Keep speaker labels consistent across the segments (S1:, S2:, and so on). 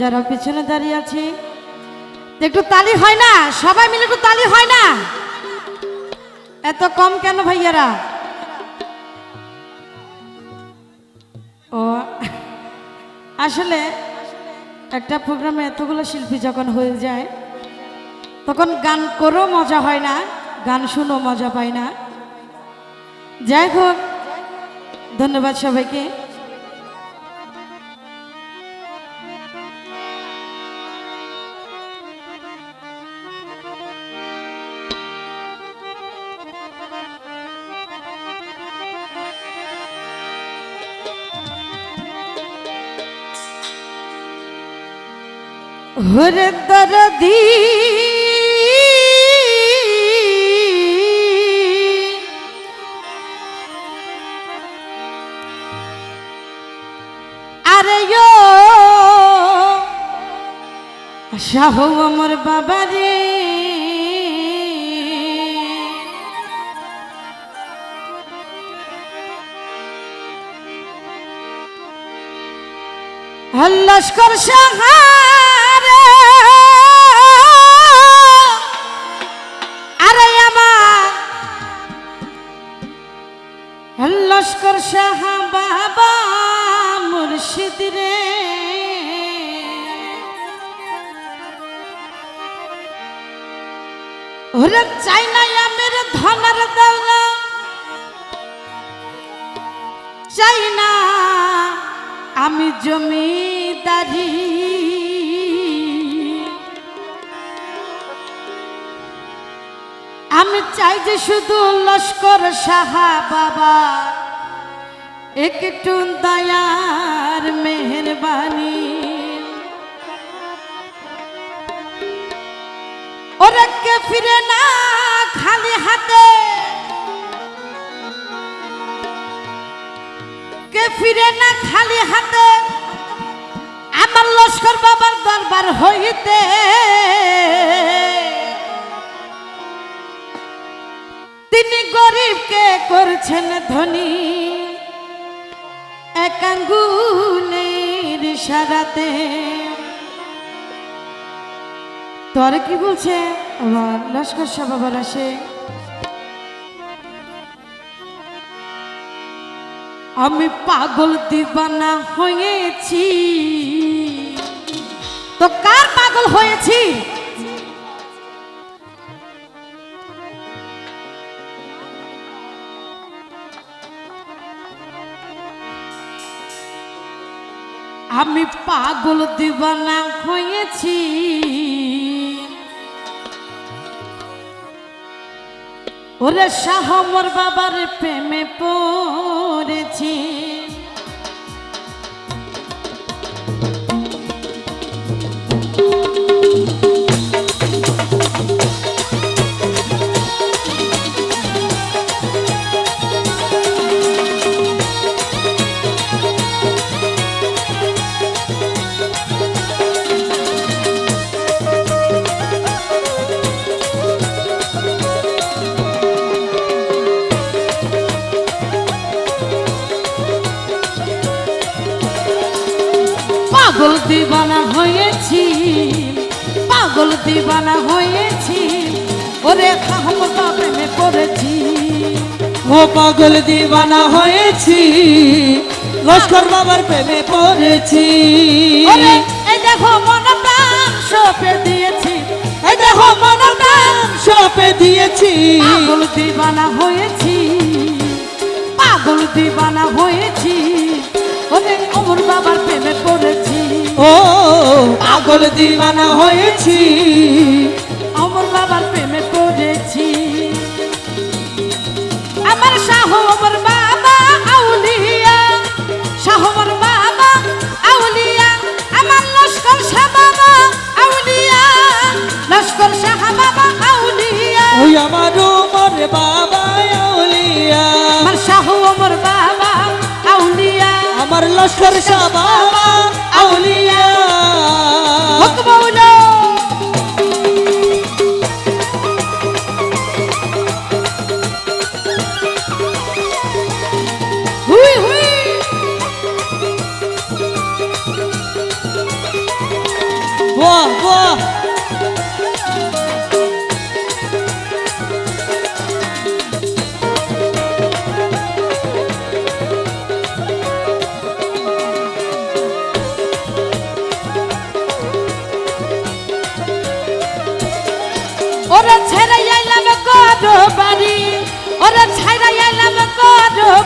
S1: যারা পিছনে দাঁড়িয়ে আছি, একটু তালি হয় না? সবাই মিলে একটু তালি হয় না? এত কম কেন ভাইয়ারা? ও, আসলে একটা প্রোগ্রামে এতগুলো শিল্পী যখন হয়ে যায়, তখন গান করেও মজা হয় না, গান শুনেও মজা পায় না। যাই হোক, ধন্যবাদ সবাইকে। হরে দরদি। আরে শাহ আমার বাবা রে লস্কর সাহারে চাই না। আমি জমিদারি। আমি চাই যে শুধু লস্কর সাহা বাবা, একটু দয়ার মেহরবানি। ওরা কে ফিরে না খালি হাতে? ফিরে না খালি হাতে, আমার লস্কর বাবার দরবার হইতে। তিনি গরিবকে করছেন ধনী একাঙ্গুলের সারাতে তোর কি বলছে? আমার লস্কর সাহ বাবার আসে আমি পাগল দিবানা হয়েছি। তো কার পাগল হয়েছি? আমি পাগল দিবানা হয়েছি। ওরে শাহ মোর বাবার প্রেমে পড়েছি পাগল দিবানা হয়েছি পাগল দিবানা হয়েছি ওরে খাহমতা প্রেমে পড়েছি
S2: ও পাগল দিবানা হয়েছি লস্কর বাবার প্রেমে পড়েছি
S1: এই দেখো মন প্রাণ সপে দিয়েছি
S2: এই দেখো মন প্রাণ সপে দিয়েছি।
S1: পাগল দিবানা হয়েছি পাগল দিবানা হয়েছি ওরে অমর বাবার প্রেমে পড়েছি
S2: ও পাগল দিবানা হয়েছি।
S1: অমর বাবার প্রেমে পড়েছি। আমার শাহ অমর বাবা আউলিয়া। শাহ অমর বাবা আউলিয়া। আমার লস্কর শাহ বাবা আউলিয়া। লস্কর শাহ বাবা আউলিয়া।
S2: ওই আমার উমর বাবা আউলিয়া।
S1: আমার শাহ অমর বাবা আউলিয়া।
S2: আমার লস্কর শাহ বাবা আউলিয়া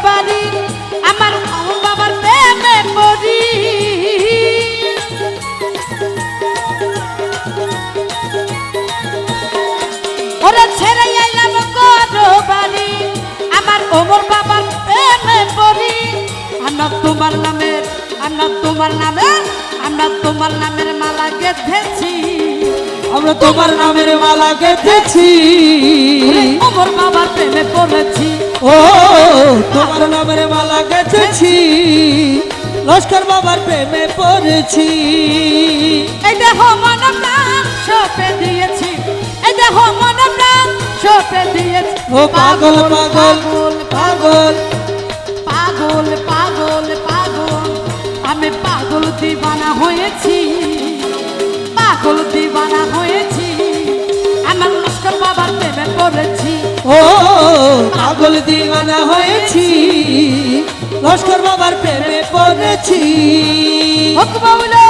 S1: বাড়ি আমার বাবার প্রেমে পড়ি। ওরা ছেড়ে আইলাম করো বাড়ি আমার ওমর বাবার প্রেমে পড়ি। আমরা তোমার নামের আমরা তোমার নামের আমরা তোমার নামের মালা গেঁথেছি।
S2: আমরা তোমার নামের মালা গেঁথেছি।
S1: ওমর বাবার প্রেমে পড়েছি।
S2: ও তোমার নামের মালা গেঁথেছি। লস্কর বাবার প্রেমে পড়েছি।
S1: এই দেহ মন প্রাণ সপে দিয়েছি। এই দেহ মন প্রাণ সপে দিয়েছি।
S2: ও পাগল পাগল পাগল।
S1: পাগল পাগল পাগল। আমি পাগল দিবানা হয়েছি। পাগল দিবানা হয়েছি। আমার লস্কর বাবার প্রেমে পড়েছি।
S2: ও পাগল দিওয়ানা হয়েছি। লস্কর বাবার প্রেমে পড়েছি।
S1: হুই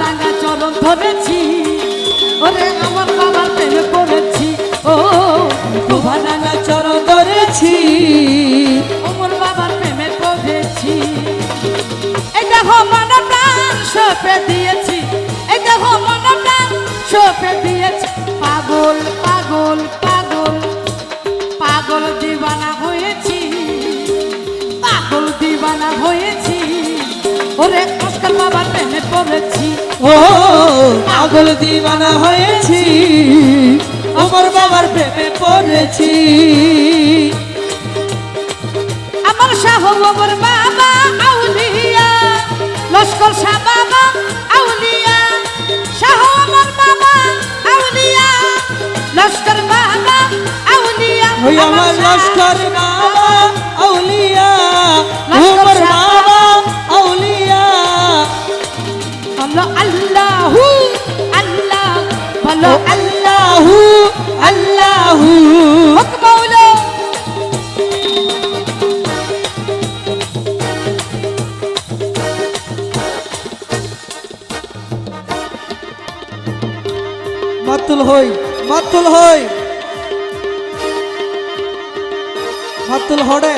S1: রাঙ্গা চরণ ধরেছি। ওরে আমার বাবার প্রেমে পড়েছি ও রাঙ্গা
S2: চরণ ধরেছি।
S1: দিয়েছি। এটা দেখো মন প্রাণ সপে দিয়েছি। পাগল পাগল
S2: ও পাগল দিওয়ানা হয়েছি আমার বাবার প্রেমে পড়েছি।
S1: আমার শাহ বাবার বাবা আউলিয়া লস্কর শাহ বাবা আউলিয়া শাহ আমার বাবা আউলিয়া লস্কর বাবা আউলিয়া
S2: আমার লস্কর বাবা আউলিয়া
S1: বলো আল্লাহ আল্লাহু। আল্লাহু মৌলা
S2: মাতুল হই মাতুল হই। মাতুল হড়ে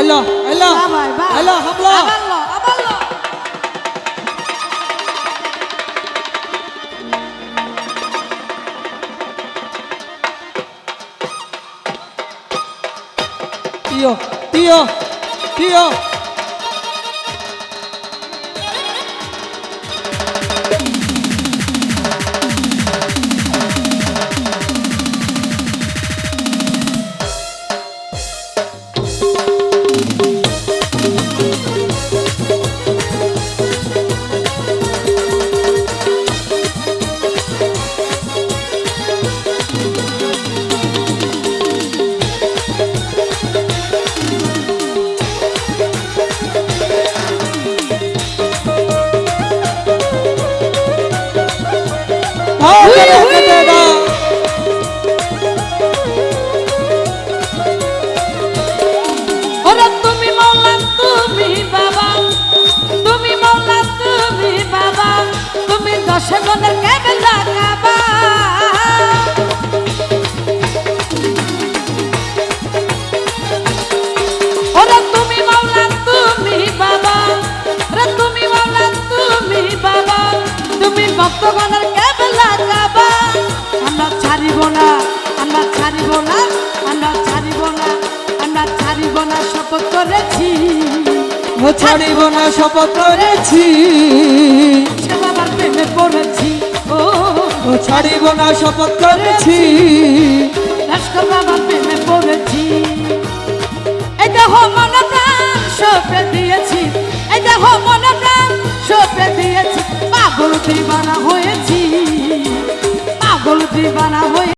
S2: এলো
S1: বাহ ভাই,
S2: হামলা। Tío tío tío
S1: ভক্তগণের কেবে লাগাবা। আমরা ছাড়িব না আমরা ছাড়িব না আমরা ছাড়িব না আমরা ছাড়িব
S2: ও ছাড়িব না শপথ করেছি।
S1: সে বাবার প্রেমে পড়েছি। ও
S2: ও ছাড়িব না শপথ করেছি।
S1: লস্কর বাবার প্রেমে পড়েছি। এই দেহ মনে প্রাণ সপে দিয়েছি। এই দেহ মনে প্রাণ সপে দিয়েছি। পাগল দিবানা হয়েছি পাগল দিবানা হয়ে